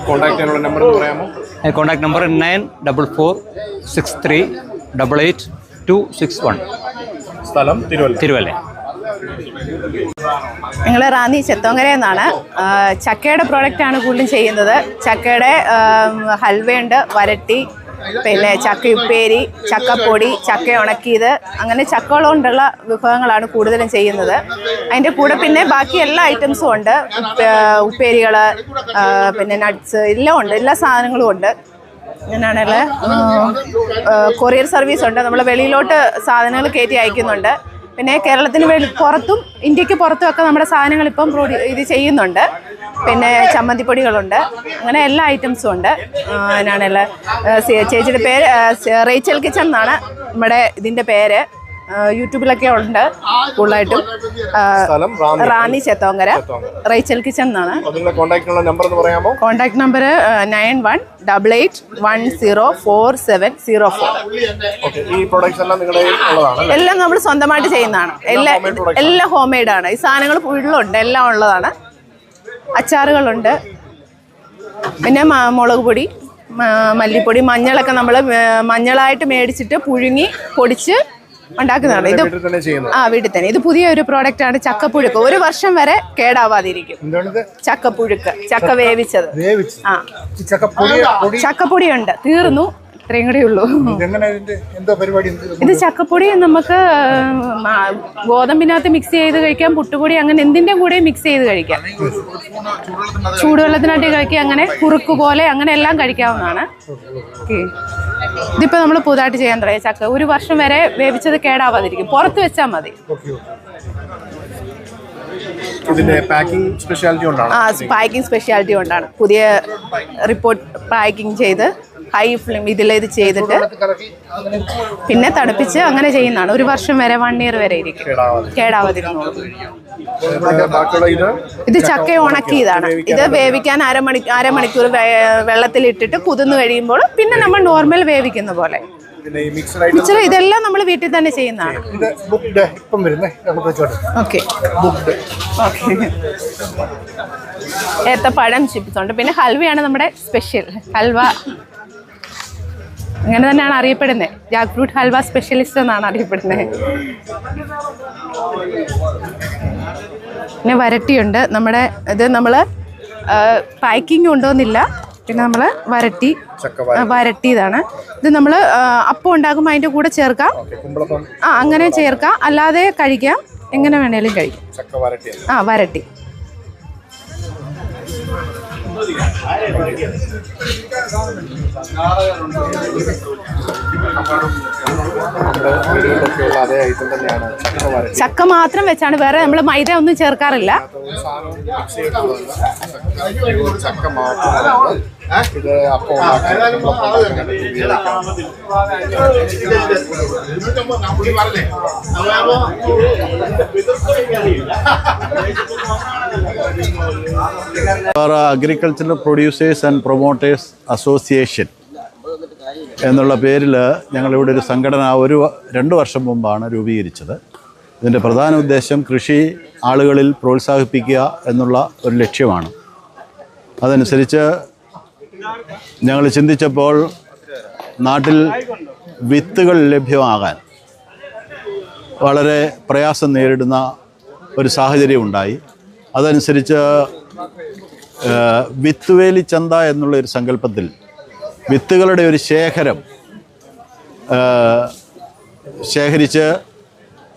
കോൺടാക്ട് ചെയ്യാനുള്ള നമ്പർ പറയാമോ? Contact number nine double four six three double eight two six one സ്ഥലം തിരുവല്ല. തിരുവല്ല. ഞങ്ങൾ റാന്നി ചെത്തോങ്കരയിൽ എന്നാണ്. ചക്കയുടെ പ്രോഡക്റ്റാണ് കൂടുതലും ചെയ്യുന്നത്. ചക്കയുടെ ഹൽവയുണ്ട് വരട്ടി പിന്നെ ചക്ക ഉപ്പേരി ചക്കപ്പൊടി ചക്ക ഉണക്കിയത്. അങ്ങനെ ചക്കകൾ കൊണ്ടുള്ള വിഭവങ്ങളാണ് കൂടുതലും ചെയ്യുന്നത്. അതിന്റെ കൂടെ പിന്നെ ബാക്കി എല്ലാ ഐറ്റംസും ഉണ്ട്. ഉപ്പേരികൾ പിന്നെ നട്ട്സ് എല്ലാം ഉണ്ട്. എല്ലാ സാധനങ്ങളും ഉണ്ട്. എന്നാണല്ലേ കൊറിയർ സർവീസ് ഉണ്ട്. നമ്മൾ വെളിയിലോട്ട് സാധനങ്ങൾ കയറ്റി അയക്കുന്നുണ്ട്. പിന്നെ കേരളത്തിന് പുറത്തും ഇന്ത്യയ്ക്ക് പുറത്തും ഒക്കെ നമ്മുടെ സാധനങ്ങൾ ഇപ്പം ഇത് ചെയ്യുന്നുണ്ട്. പിന്നെ ചമ്മന്തിപ്പൊടികളുണ്ട്. അങ്ങനെ എല്ലാ ഐറ്റംസും ഉണ്ട്. അതിനാണല്ല ചേച്ചിയുടെ പേര് റേച്ചൽ കിച്ചൺ എന്നാണ് നമ്മുടെ ഇതിന്റെ പേര്. യൂട്യൂബിലൊക്കെ ഉണ്ട് കൂടുതലായിട്ടും. റാന്നി. ചേത്തോങ്കര. റേച്ചൽ കിച്ചൺ എന്നാണ്. Contact number nine one double eight one zero four seven zero four. എല്ലാം നമ്മൾ സ്വന്തമായിട്ട് ചെയ്യുന്നതാണ്. എല്ലാ എല്ലാം ഹോം മെയ്ഡ് ആണ്. ഈ സാധനങ്ങൾ ഫുള്ളുണ്ട് എല്ലാം ഉള്ളതാണ്. അച്ചാറുകളുണ്ട്. പിന്നെ മുളക് പൊടി മല്ലിപ്പൊടി മഞ്ഞളൊക്കെ നമ്മൾ മഞ്ഞളായിട്ട് മേടിച്ചിട്ട് പുഴുങ്ങി പൊടിച്ച് ഉണ്ടാക്കുന്നതാണ്. ഇത് ആ വീട്ടിൽ തന്നെ. ഇത് പുതിയ ഒരു പ്രോഡക്റ്റ് ആണ് ചക്കപ്പുഴുക്ക്. ഒരു വർഷം വരെ കേടാവാതിരിക്കും. ചക്കപ്പുഴുക്ക്. ചക്ക വേവിച്ചത്. വേവിച്ച് ആ. ചക്കപ്പൊടി ഉണ്ട് ചക്കപ്പൊടിയുണ്ട്. തീർന്നു. ഇത്രയും കൂടെ ഉള്ളൂ. ഇത് ചക്കപ്പൊടി നമുക്ക് ഗോതമ്പിനകത്ത് മിക്സ് ചെയ്ത് കഴിക്കാം പുട്ടുപൊടി അങ്ങനെ എന്തിന്റെ കൂടെ മിക്സ് ചെയ്ത് കഴിക്കാം. ചൂടുവെള്ളത്തിനകത്ത് കഴിക്കാം. അങ്ങനെ കുറുക്ക് പോലെ അങ്ങനെ എല്ലാം കഴിക്കാവുന്നതാണ്. ഓക്കെ. ഇതിപ്പോൾ നമ്മൾ പുതുതായിട്ട് ചെയ്യാൻ തുടങ്ങിയ ചക്ക. ഒരു വർഷം വരെ വേവിച്ചത് കേടാവാതിരിക്കും. പുറത്ത് വെച്ചാൽ മതി. ഇതിന്റെ പാക്കിംഗ് സ്പെഷ്യാലിറ്റി കൊണ്ടാണ്? ആ പാക്കിംഗ് സ്പെഷ്യാലിറ്റി കൊണ്ടാണ്. പുതിയ റിപ്പോർട്ട് പാക്കിംഗ് ചെയ്ത് ഹൈ ഫ്ലെയിം ഇതിൽ ഇത് ചെയ്തിട്ട് പിന്നെ തണുപ്പിച്ച് അങ്ങനെ ചെയ്യുന്നതാണ്. ഒരു വർഷം വരെ വൺ ഇയർ വരെ ഇരിക്കും. കേടാവാതിരുന്നോളൂ. ഇത് ചക്ക ഉണക്കിയതാണ്. ഇത് വേവിക്കാൻ അരമണി അരമണിക്കൂർ വെള്ളത്തിൽ ഇട്ടിട്ട് കുതിർന്നു കഴിയുമ്പോൾ പിന്നെ നമ്മൾ നോർമൽ വേവിക്കുന്ന പോലെ. ആയിട്ട് ഇതെല്ലാം നമ്മൾ വീട്ടിൽ തന്നെ ചെയ്യുന്നതാണ്. ഓക്കെ ഏത്തപ്പഴം ചിപ്സ് ഉണ്ട്. പിന്നെ ഹൽവയാണ് നമ്മുടെ സ്പെഷ്യൽ ഹൽവ അങ്ങനെ തന്നെയാണ് അറിയപ്പെടുന്നത് ജാക്ക് ഫ്രൂട്ട് ഹൽവ സ്പെഷ്യലിസ്റ്റ് എന്നാണ് അറിയപ്പെടുന്നത് പിന്നെ വരട്ടിയുണ്ട്. നമ്മുടെ ഇത് നമ്മൾ പാക്കിംഗ് ഉണ്ടോയെന്നില്ല പിന്നെ നമ്മൾ വരട്ടി വരട്ടിയതാണ്. ഇത് നമ്മൾ അപ്പം ഉണ്ടാക്കുമ്പോൾ അതിന്റെ കൂടെ ചേർക്കാം. ആ അങ്ങനെ ചേർക്കാം. അല്ലാതെ കഴിക്കാം. എങ്ങനെ വേണേലും കഴിക്കാം. ആ വരട്ടി. ചക്ക മാത്രം വെച്ചാണ് വേറെ നമ്മൾ മൈദ ഒന്നും ചേർക്കാറില്ല. ചക്ക മാത്രമാണ് ഇത് appam agricultural producers and promoters association എന്നുള്ള പേരിൽ ഞങ്ങളിവിടെ ഒരു സംഘടന ഒരു രണ്ട് വർഷം മുമ്പാണ് രൂപീകരിച്ചത്. ഇതിന്റെ പ്രധാന ഉദ്ദേശം കൃഷി ആളുകളിൽ പ്രോത്സാഹിപ്പിക്കുക എന്നുള്ള ഒരു ലക്ഷ്യമാണ്. അതനുസരിച്ച് ഞങ്ങൾ ചിന്തിച്ചപ്പോൾ നാട്ടിൽ വിത്തുകൾ ലഭ്യമാകാൻ വളരെ പ്രയാസം നേരിടുന്ന ഒരു സാഹചര്യം ഉണ്ടായി. അതനുസരിച്ച് വിത്തുവേലി ചന്ത എന്നുള്ള ഒരു സങ്കല്പത്തിൽ വിത്തുകളുടെ ഒരു ശേഖരം ശേഖരിച്ച്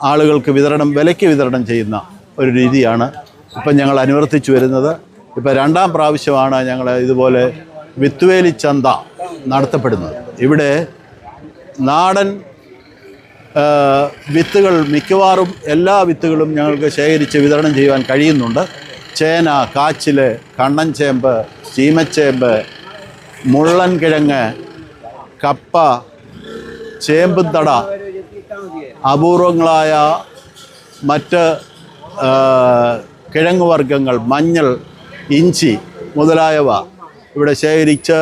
ആളുകൾക്ക് വിതരണം വിലയ്ക്ക് വിതരണം ചെയ്യുന്ന ഒരു രീതിയാണ് ഇപ്പം ഞങ്ങൾ അനുവർത്തിച്ചു വരുന്നത്. ഇപ്പം രണ്ടാം പ്രാവശ്യമാണ് ഞങ്ങൾ ഇതുപോലെ വിത്തുവേലി ചന്ത നടത്തപ്പെടുന്നത്. ഇവിടെ നാടൻ വിത്തുകൾ മിക്കവാറും എല്ലാ വിത്തുകളും ഞങ്ങൾക്ക് ശേഖരിച്ച് വിതരണം ചെയ്യുവാൻ കഴിയുന്നുണ്ട്. ചേന കാച്ചിൽ കണ്ണൻ ചേമ്പ് ചീമച്ചേമ്പ് മുള്ളൻ കിഴങ്ങ് കപ്പ ചേമ്പുത്തട അപൂർവങ്ങളായ മറ്റ് കിഴങ്ങുവർഗങ്ങൾ കിഴങ്ങ് വർഗങ്ങൾ മഞ്ഞൾ ഇഞ്ചി മുതലായവ ഇവിടെ ശേഖരിച്ച്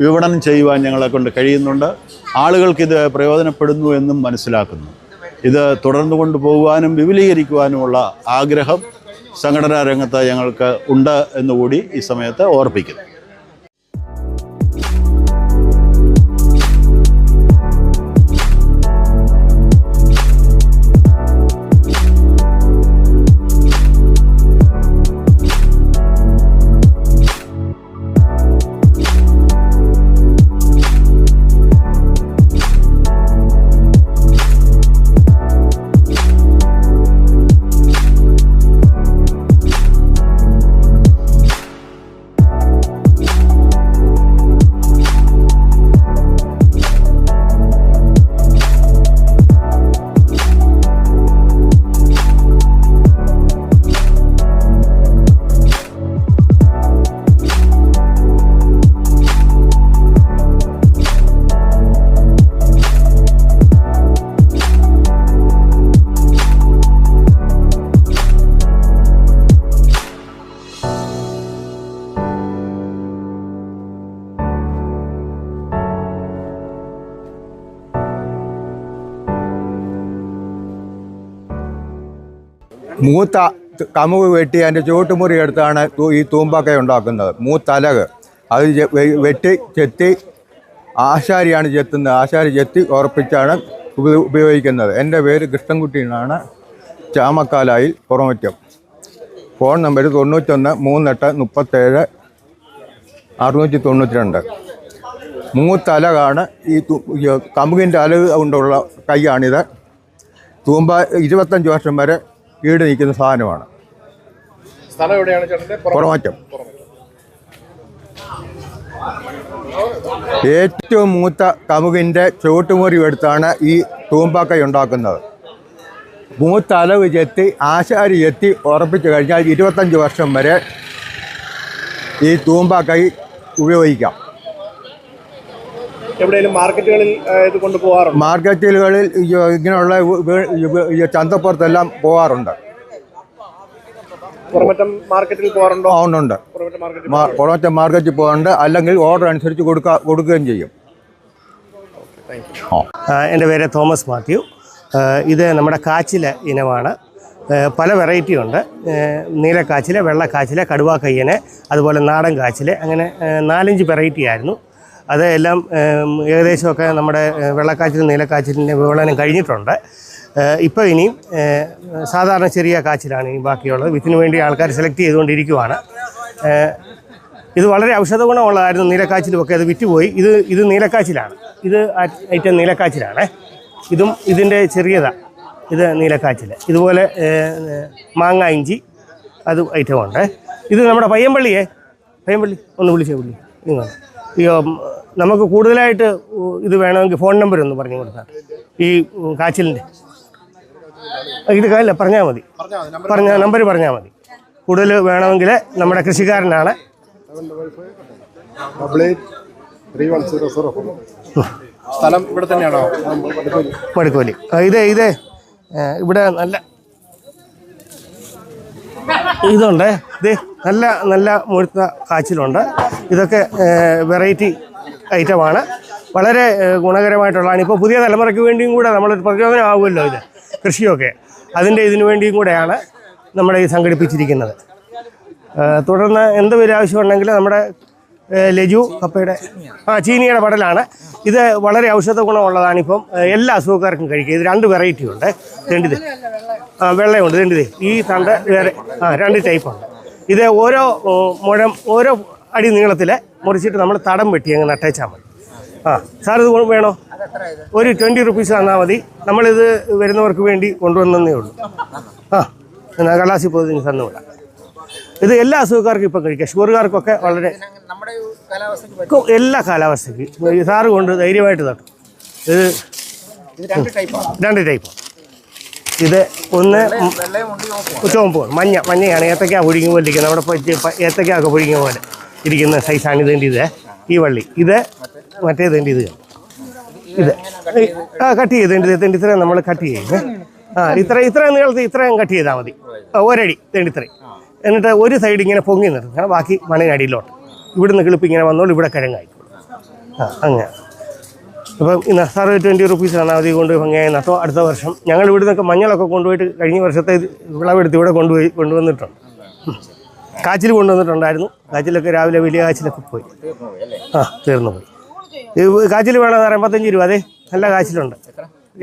വിപണനം ചെയ്യുവാൻ ഞങ്ങളെ കൊണ്ട് കഴിയുന്നുണ്ട്. ആളുകൾക്കിത് പ്രയോജനപ്പെടുന്നു എന്നും മനസ്സിലാക്കുന്നു. ഇത് തുടർന്നു കൊണ്ടുപോകുവാനും വിപുലീകരിക്കുവാനുമുള്ള ആഗ്രഹം സംഘടനാ രംഗത്ത് ഞങ്ങൾക്ക് ഉണ്ട് എന്നുകൂടി ഈ സമയത്ത് ഓർപ്പിക്കുന്നു. മൂത്ത കമുക് വെട്ടി അതിന്റെ ചുവട്ടുമുറി എടുത്താണ് ഈ തൂമ്പാക്ക ഉണ്ടാക്കുന്നത്. മൂത്തലക് അത് വെട്ടി ചെത്തി ആശാരിയാണ് ചെത്തുന്നത്. ആശാരി ചെത്തി ഉറപ്പിച്ചാണ് ഉപയോഗിക്കുന്നത്. എന്റെ പേര് കൃഷ്ണൻകുട്ടി എന്നാണ്. ചാമക്കാലായിൽ പുറമറ്റം. ഫോൺ നമ്പർ തൊണ്ണൂറ്റൊന്ന് മൂന്നെട്ട് മുപ്പത്തേഴ് അറുന്നൂറ്റി തൊണ്ണൂറ്റി രണ്ട് മൂത്തലകാണ് ഈ കമുകിന്റെ അലക് കൊണ്ടുള്ള കൈയാണിത്. തൂമ്പ ഇരുപത്തഞ്ച് വർഷം വരെ ഈട് നിൽക്കുന്ന സാധനമാണ്. സ്ഥലം എവിടെയാണ് ചേട്ടന്റെ? പുറമാറ്റം. ഏറ്റവും മൂത്ത കമുകിന്റെ ചുവട്ടുമുറി എടുത്താണ് ഈ തൂമ്പാക്കൈ ഉണ്ടാക്കുന്നത്. മൂത്ത അലവ് ചെത്തി ആശാരി എത്തി ഉറപ്പിച്ചു കഴിഞ്ഞാൽ ഇരുപത്തഞ്ച് വർഷം വരെ ഈ തൂമ്പാക്കൈ ഉപയോഗിക്കാം. എവിടെയെങ്കിലും മാർക്കറ്റുകളിൽ ഇത് കൊണ്ടുപോകാറുണ്ട് മാർക്കറ്റുകളിൽ ഇങ്ങനെയുള്ള ചന്തപ്പുറത്തെല്ലാം പോകാറുണ്ട് പുറമറ്റം മാർക്കറ്റിൽ പോകാറുണ്ടോ ഉണ്ട് പുറമറ്റം മാർക്കറ്റിൽ പോകാറുണ്ട് അല്ലെങ്കിൽ ഓർഡർ അനുസരിച്ച് കൊടുക്കുക കൊടുക്കുകയും ചെയ്യും. എന്റെ പേര് തോമസ് മാത്യു. ഇത് നമ്മുടെ കാച്ചില ഇനമാണ്. പല വെറൈറ്റി ഉണ്ട്. നീലക്കാച്ചിൽ വെള്ളക്കാച്ചിൽ കടുവാക്കയ്യനെ കടുവാ കയ്യന് അതുപോലെ നാടൻ കാച്ചിൽ അങ്ങനെ നാലഞ്ച് വെറൈറ്റി ആയിരുന്നു. അത് എല്ലാം ഉം, ഏകദേശമൊക്കെ നമ്മുടെ വെള്ളക്കാച്ചിലും നീലക്കാച്ചിലിന്റെ വിപണനം കഴിഞ്ഞിട്ടുണ്ട്. ഇപ്പോൾ ഇനിയും സാധാരണ ചെറിയ കാച്ചിലാണ് ഇനി ബാക്കിയുള്ളത്. വിത്തിന് വേണ്ടി ആൾക്കാർ സെലക്ട് ചെയ്തുകൊണ്ടിരിക്കുവാണ്. ഇത് വളരെ ഔഷധ ഗുണമുള്ളതായിരുന്നു നീലക്കാച്ചിലുമൊക്കെ അത് വിറ്റുപോയി. ഇത് ഇത് നീലക്കാച്ചിലാണ്. ഇത് ഐറ്റം നീലക്കാച്ചിലാണ്. ഇതും ഇതിന്റെ ചെറിയതാണ് ഇത് നീലക്കാച്ചിൽ ഇതുപോലെ മാങ്ങ ഇഞ്ചി അത് ഐറ്റമുണ്ട്. ഇത് നമ്മുടെ പയ്യമ്പള്ളിയെ പയ്യമ്പള്ളി ഒന്ന് വിളിച്ചേ ഇങ്ങോട്ട് ഈ ഉം, നമുക്ക് കൂടുതലായിട്ട് ഇത് വേണമെങ്കിൽ ഫോൺ നമ്പർ ഒന്ന് പറഞ്ഞു കൊടുത്താൽ ഈ കാച്ചിലിന്റെ. ഇത് അല്ല പറഞ്ഞാൽ മതി. പറഞ്ഞ നമ്പർ പറഞ്ഞാൽ മതി. കൂടുതൽ വേണമെങ്കിൽ നമ്മുടെ കൃഷിക്കാരനാണ്. സ്ഥലം ഇവിടെ തന്നെയാണോ? മടുക്കോലി. ഇത് ഇത് ഇവിടെ നല്ല ഇതുണ്ട്. ഇത് നല്ല നല്ല മുഴുത്ത കാച്ചിലുണ്ട്. ഇതൊക്കെ വെറൈറ്റി ഐറ്റമാണ്. വളരെ ഗുണകരമായിട്ടുള്ളതാണ് ഇപ്പോൾ പുതിയ തലമുറയ്ക്ക് വേണ്ടിയും കൂടെ നമ്മളൊരു പ്രചോദനമാകുമല്ലോ ഇത് കൃഷിയൊക്കെ. അതിന്റെ ഇതിനു വേണ്ടിയും കൂടെയാണ് നമ്മുടെ ഈ സംഘടിപ്പിച്ചിരിക്കുന്നത്. തുടർന്ന് എന്ത് ഒരു ആവശ്യമുണ്ടെങ്കിൽ നമ്മുടെ ലജു കപ്പയുടെ ആ ചീനിയുടെ പടലാണ്. ഇത് വളരെ ഔഷധ ഗുണമുള്ളതാണ് ഇപ്പം എല്ലാ അസുഖക്കാർക്കും കഴിക്കുക ഇത് രണ്ട് വെറൈറ്റി ഉണ്ട്. രണ്ടിത് ആ വെള്ളയുണ്ട്. രണ്ടിത് ഈ തണ്ട് വേറെ ആ രണ്ട് ടൈപ്പുണ്ട് ഇത് ഓരോ മുഴം ഓരോ അടി നീളത്തിൽ മുറിച്ചിട്ട് നമ്മൾ തടം വെട്ടി അങ്ങ് നട്ടേച്ചാൽ മതി. ആ സാർ ഇത് വേണോ? ഒരു ട്വന്റി റുപ്പീസ് തന്നാൽ മതി. നമ്മളിത് വരുന്നവർക്ക് വേണ്ടി കൊണ്ടുവന്നേ ഉള്ളൂ. ആ എന്നാൽ കള്ളാസി പോയി തന്നു വിടാം. ഇത് എല്ലാ അസുഖക്കാർക്കും ഇപ്പം കഴിക്കാം. ഷുഗറുകാർക്കൊക്കെ വളരെ എല്ലാ കാലാവസ്ഥയ്ക്കും. സാറ് കൊണ്ട് ധൈര്യമായിട്ട് തട്ടും. ഇത് രണ്ട് ടൈപ്പ്. ഇത് ഒന്ന് ചുവപ്പ്. മഞ്ഞ മഞ്ഞയാണ്. ഏത്തക്ക പുഴുങ്ങി പോലെ ഇരിക്കുന്നത് നമ്മുടെ ഏത്തക്ക ഒക്കെ പുഴുങ്ങിയ പോലെ. ഇരിക്കുന്ന സൈസാണ് ഇതിന്റെ ഇത് ഈ വള്ളി. ഇത് മറ്റേ ഇത് ഇത്. ആ കട്ട് ചെയ്ത് ഇതിന്റെ ഇത്രയും നമ്മൾ കട്ട് ചെയ്ത് ആ ഇത്ര ഇത്രയും നീളത്തിൽ ഇത്രയും കട്ട് ചെയ്താൽ മതി. ഒരടി ഇതിന്റെ ഇത്രയും. എന്നിട്ട് ഒരു സൈഡ് ഇങ്ങനെ പൊങ്ങി നിർത്തണം ബാക്കി മണ്ണിനടിയിലോട്ട് ഇവിടുന്ന് കിളിപ്പ് ഇങ്ങനെ വന്നോളൂ ഇവിടെ കിഴങ്ങായിക്കോളും ആ അങ്ങനെ. അപ്പം ഇന്ന് സാറ് ട്വന്റി റുപ്പീസ് തന്നാൽ മതി കൊണ്ട് ഭംഗിയായി നട്ടോ. അടുത്ത വർഷം ഞങ്ങൾ ഇവിടെ നിന്നൊക്കെ മഞ്ഞളൊക്കെ കൊണ്ടുപോയിട്ട് കഴിഞ്ഞ വർഷത്തെ വിളവെടുത്ത് ഇവിടെ കൊണ്ടുപോയി കൊണ്ടുവന്നിട്ടുണ്ട്. കാച്ചിൽ കൊണ്ടുവന്നിട്ടുണ്ടായിരുന്നു. കാച്ചിലൊക്കെ രാവിലെ വലിയ കാച്ചിലൊക്കെ പോയി. ആ തീർന്നു പോയി. കാച്ചിൽ വേണമെന്ന് പറയാം എൺപത്തഞ്ച് രൂപ. അതെ നല്ല കാച്ചിലുണ്ട്.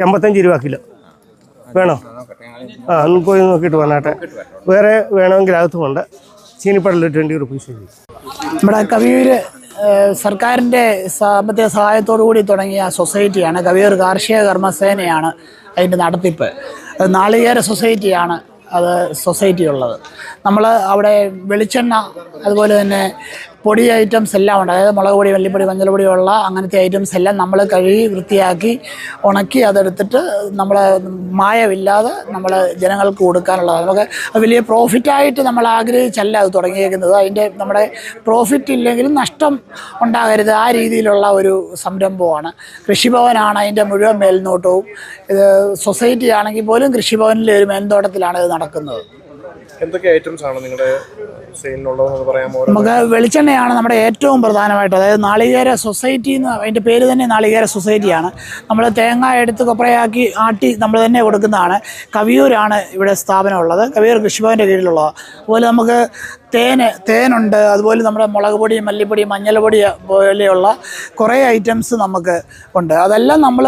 എൺപത്തഞ്ച് രൂപ കിലോ. വേണോ? ആ ഒന്ന് പോയി നോക്കിയിട്ട് വന്നാട്ടെ. വേറെ വേണമെങ്കിൽ അകത്തുമുണ്ട് ചീനിപ്പടൽ ട്വന്റി റുപ്പീസ് നമ്മുടെ കവിയൂര് സർക്കാരിന്റെ സാമ്പത്തിക സഹായത്തോടു കൂടി തുടങ്ങിയ സൊസൈറ്റിയാണ് കവിയൂർ കാർഷിക കർമ്മസേനയാണ് അതിന്റെ നടത്തിപ്പ്. നാളികേര സൊസൈറ്റിയാണ് അത് സൊസൈറ്റി ഉള്ളത്. നമ്മൾ അവിടെ വെളിച്ചെണ്ണ അതുപോലെ തന്നെ പൊടി ഐറ്റംസ് എല്ലാം ഉണ്ട്. അതായത് മുളക് പൊടി മല്ലിപ്പൊടി മഞ്ഞൾപ്പൊടി ഉള്ള അങ്ങനത്തെ ഐറ്റംസ് എല്ലാം നമ്മൾ കഴുകി വൃത്തിയാക്കി ഉണക്കി അതെടുത്തിട്ട് നമ്മൾ മായമില്ലാതെ നമ്മൾ ജനങ്ങൾക്ക് കൊടുക്കാനുള്ളതാണ്. നമുക്ക് വലിയ പ്രോഫിറ്റായിട്ട് നമ്മൾ ആഗ്രഹിച്ചല്ല അത് തുടങ്ങിയേക്കുന്നത്. അതിന്റെ നമ്മുടെ പ്രോഫിറ്റ് ഇല്ലെങ്കിലും നഷ്ടം ഉണ്ടാകരുത് ആ രീതിയിലുള്ള ഒരു സംരംഭമാണ്. കൃഷിഭവനാണ് അതിന്റെ മുഴുവൻ മേൽനോട്ടവും. ഇത് സൊസൈറ്റി ആണെങ്കിൽ പോലും കൃഷിഭവനിലെ ഒരു മേൽനോട്ടത്തിലാണ് ഇത് നടക്കുന്നത്. എന്തൊക്കെ ഐറ്റംസ് ആണ് നിങ്ങളുടെ സെയിലിനുള്ളതെന്ന് പറയാമോ? നമുക്ക് വെളിച്ചെണ്ണയാണ് നമ്മുടെ ഏറ്റവും പ്രധാനമായിട്ട്. അതായത് നാളികേര സൊസൈറ്റി എന്ന് അതിന്റെ പേര് തന്നെ നാളികേര സൊസൈറ്റിയാണ് നമ്മൾ തേങ്ങ എടുത്ത് കൊപ്രയാക്കി ആട്ടി നമ്മൾ തന്നെ കൊടുക്കുന്നതാണ്. കവിയൂരാണ് ഇവിടെ സ്ഥാപനമുള്ളത്. കവിയൂർ കൃഷിഭവന്റെ കീഴിലുള്ളത് അതുപോലെ നമുക്ക് തേന് തേനുണ്ട്. അതുപോലെ നമ്മുടെ മുളക് പൊടി മല്ലിപ്പൊടി മഞ്ഞൾപ്പൊടി പോലെയുള്ള കുറേ ഐറ്റംസ് നമുക്ക് ഉണ്ട്. അതെല്ലാം നമ്മൾ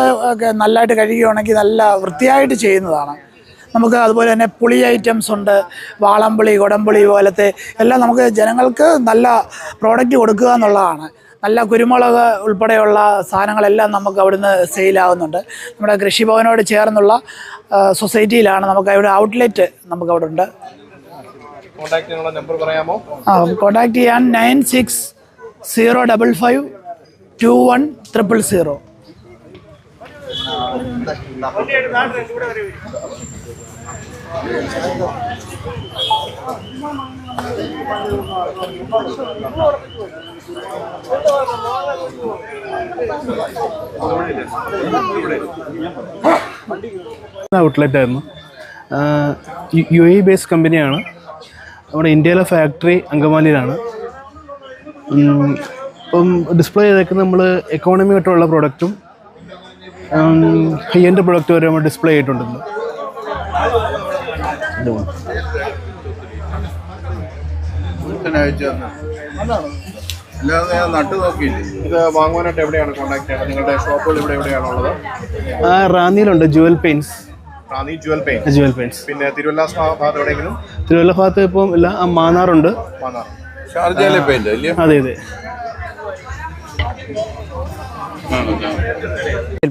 നല്ലതായിട്ട് കഴുകുകയാണെങ്കിൽ നല്ല വൃത്തിയായിട്ട് ചെയ്യുന്നതാണ്. നമുക്ക് അതുപോലെ തന്നെ പുളി ഐറ്റംസ് ഉണ്ട്. വാളംപുളി കുടംപുളി പോലത്തെ എല്ലാം നമുക്ക് ജനങ്ങൾക്ക് നല്ല പ്രോഡക്റ്റ് കൊടുക്കുക എന്നുള്ളതാണ്. നല്ല കുരുമുളക് ഉൾപ്പെടെയുള്ള സാധനങ്ങളെല്ലാം നമുക്ക് അവിടുന്ന് സെയിലാവുന്നുണ്ട് നമ്മുടെ കൃഷിഭവനോട് ചേർന്നുള്ള സൊസൈറ്റിയിലാണ് നമുക്ക് അവിടെ ഔട്ട്ലെറ്റ് നമുക്ക് അവിടെ ഉണ്ട്. കോൺടാക്ട് നമ്പർ പറയാമോ? ആ കോൺടാക്ട് ചെയ്യാൻ nine six zero double five two one triple zero. Outlet ആയിരുന്നു. യു എ ബേസ് കമ്പനിയാണ് നമ്മുടെ ഇന്ത്യയിലെ ഫാക്ടറി അങ്കമാലിയിലാണ്. ഇപ്പം ഡിസ്പ്ലേ ചെയ്തേക്കുന്നത് നമ്മൾ എക്കോണമി ആയിട്ടുള്ള പ്രൊഡക്റ്റും ഹൈ എൻഡ് പ്രൊഡക്റ്റ് വരെ നമ്മൾ ഡിസ്പ്ലേ ചെയ്തിട്ടുണ്ട് ഇന്ന്. ഇത് വാങ്ങുവാനായിട്ട് എവിടെയാണ് കോൺടാക്ട് ചെയ്യുന്നത്? നിങ്ങളുടെ ഷോപ്പുകൾ ഇവിടെ എവിടെയാണുള്ളത്? ആ റാന്നിയിലുണ്ട് Jewel Paints Ranni Jewel Paint Jewel Paints പിന്നെ തിരുവല്ല ഭാഗത്ത് എവിടെയെങ്കിലും? തിരുവല്ല ഭാഗത്ത് ഇപ്പം ഇല്ല ആ മാന്നാറുണ്ട്. വന്നാർ അതെ അതെ.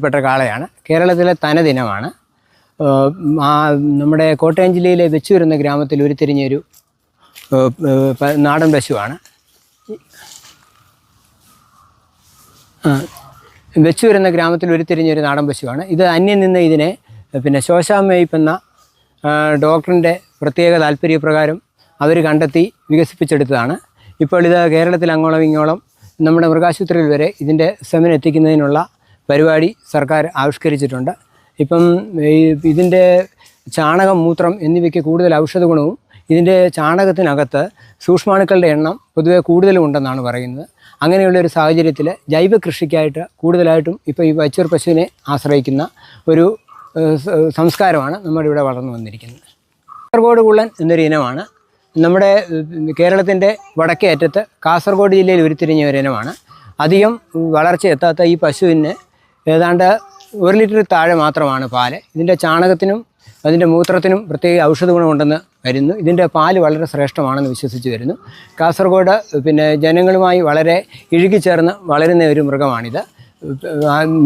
പ്പെട്ട കാളയാണ്. കേരളത്തിലെ തനദിനമാണ്. ആ നമ്മുടെ കോട്ടയം ജില്ലയിലെ വെച്ചൂർ എന്ന ഗ്രാമത്തിൽ ഉരുത്തിരിഞ്ഞൊരു നാടൻ പശുവാണ്. വെച്ച് എന്ന ഗ്രാമത്തിൽ ഉരുത്തിരിഞ്ഞൊരു നാടൻ പശുവാണ്. ഇത് അന്യം നിന്ന് ഇതിനെ പിന്നെ ശോശാമയിപ്പ് എന്ന ഡോക്ടറിന്റെ പ്രത്യേക താല്പര്യപ്രകാരം അവർ കണ്ടെത്തി വികസിപ്പിച്ചെടുത്തതാണ്. ഇപ്പോൾ ഇത് കേരളത്തിൽ അങ്ങോളം ഇങ്ങോളം നമ്മുടെ മൃഗാശുപത്രിയിൽ വരെ ഇതിന്റെ സെമിനെത്തിക്കുന്നതിനുള്ള പരിപാടി സർക്കാർ ആവിഷ്കരിച്ചിട്ടുണ്ട്. ഇപ്പം ഇതിന്റെ ചാണകം മൂത്രം എന്നിവയ്ക്ക് കൂടുതൽ ഔഷധ ഗുണവും ഇതിന്റെ ചാണകത്തിനകത്ത് സൂക്ഷ്മാണുക്കളുടെ എണ്ണം പൊതുവെ കൂടുതലും ഉണ്ടെന്നാണ് പറയുന്നത്. അങ്ങനെയുള്ള ഒരു സാഹചര്യത്തിൽ ജൈവ കൃഷിക്കായിട്ട് കൂടുതലായിട്ടും ഇപ്പോൾ ഈ വച്ചൂർ പശുവിനെ ആശ്രയിക്കുന്ന ഒരു സംസ്കാരമാണ് നമ്മുടെ ഇവിടെ വളർന്നു വന്നിരിക്കുന്നത്. കാസർഗോഡ് കുള്ളൻ എന്നൊരു ഇനമാണ്. നമ്മുടെ കേരളത്തിന്റെ വടക്കേ അറ്റത്ത് കാസർഗോഡ് ജില്ലയിൽ ഉരുത്തിരിഞ്ഞ ഒരു ഇനമാണ്. അധികം വളർച്ച എത്താത്ത ഈ പശുവിന് ഏതാണ്ട് ഒരു ലിറ്റർ താഴെ മാത്രമാണ് പാൽ. ഇതിന്റെ ചാണകത്തിനും അതിന്റെ മൂത്രത്തിനും പ്രത്യേക ഔഷധ ഗുണമുണ്ടെന്ന് വരുന്നു. ഇതിന്റെ പാൽ വളരെ ശ്രേഷ്ഠമാണെന്ന് വിശ്വസിച്ച് വരുന്നു. കാസർഗോഡ് പിന്നെ ജനങ്ങളുമായി വളരെ ഇഴുകിച്ചേർന്ന് വളരുന്ന ഒരു മൃഗമാണിത്.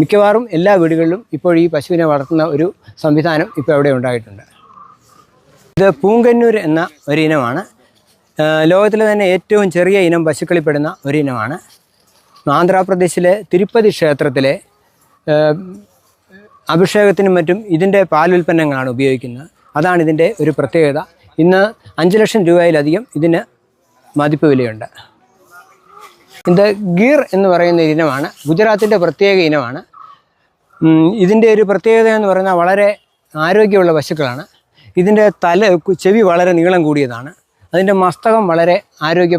മിക്കവാറും എല്ലാ വീടുകളിലും ഇപ്പോൾ ഈ പശുവിനെ വളർത്തുന്ന ഒരു സംവിധാനം ഇപ്പോൾ അവിടെ ഉണ്ടായിട്ടുണ്ട്. ഇത് പൂങ്കന്നൂർ എന്ന ഒരു ഇനമാണ്. ലോകത്തിലെ തന്നെ ഏറ്റവും ചെറിയ ഇനം പശുക്കളിൽപ്പെടുന്ന ഒരു ഇനമാണ്. ആന്ധ്രാപ്രദേശിലെ തിരുപ്പതി ക്ഷേത്രത്തിലെ അഭിഷേകത്തിനും മറ്റും ഇതിന്റെ പാലുൽപ്പന്നങ്ങളാണ് ഉപയോഗിക്കുന്നത്. അതാണ് ഇതിന്റെ ഒരു പ്രത്യേകത. ഇന്ന് അഞ്ച് ലക്ഷം രൂപയിലധികം ഇതിന് മതിപ്പ് വിലയുണ്ട്. ഇത് ഗീർ എന്ന് പറയുന്ന ഇനമാണ്. ഗുജറാത്തിന്റെ പ്രത്യേക ഇനമാണ്. ഇതിന്റെ ഒരു പ്രത്യേകത എന്ന് പറയുന്നത് വളരെ ആരോഗ്യമുള്ള പശുക്കളാണ്. ഇതിന്റെ തല ചെവി വളരെ നീളം കൂടിയതാണ്. അതിന്റെ മസ്തകം വളരെ ആരോഗ്യ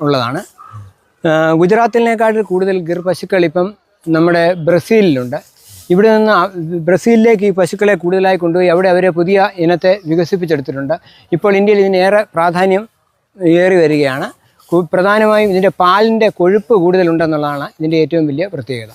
ഉള്ളതാണ്. ഗുജറാത്തിനേക്കാട്ടിൽ കൂടുതൽ ഗിർ പശുക്കൾ ഇപ്പം നമ്മുടെ ബ്രസീലിലുണ്ട്. ഇവിടെ നിന്ന് ബ്രസീലിലേക്ക് ഈ പശുക്കളെ കൂടുതലായി കൊണ്ടുപോയി അവിടെ അവരെ പുതിയ ഇനത്തെ വികസിപ്പിച്ചെടുത്തിട്ടുണ്ട്. ഇപ്പോൾ ഇന്ത്യയിൽ ഇതിനേറെ പ്രാധാന്യം ഏറി വരികയാണ്. പ്രധാനമായും ഇതിന്റെ പാലിന്റെ കൊഴുപ്പ് കൂടുതലുണ്ടെന്നുള്ളതാണ് ഇതിന്റെ ഏറ്റവും വലിയ പ്രത്യേകത.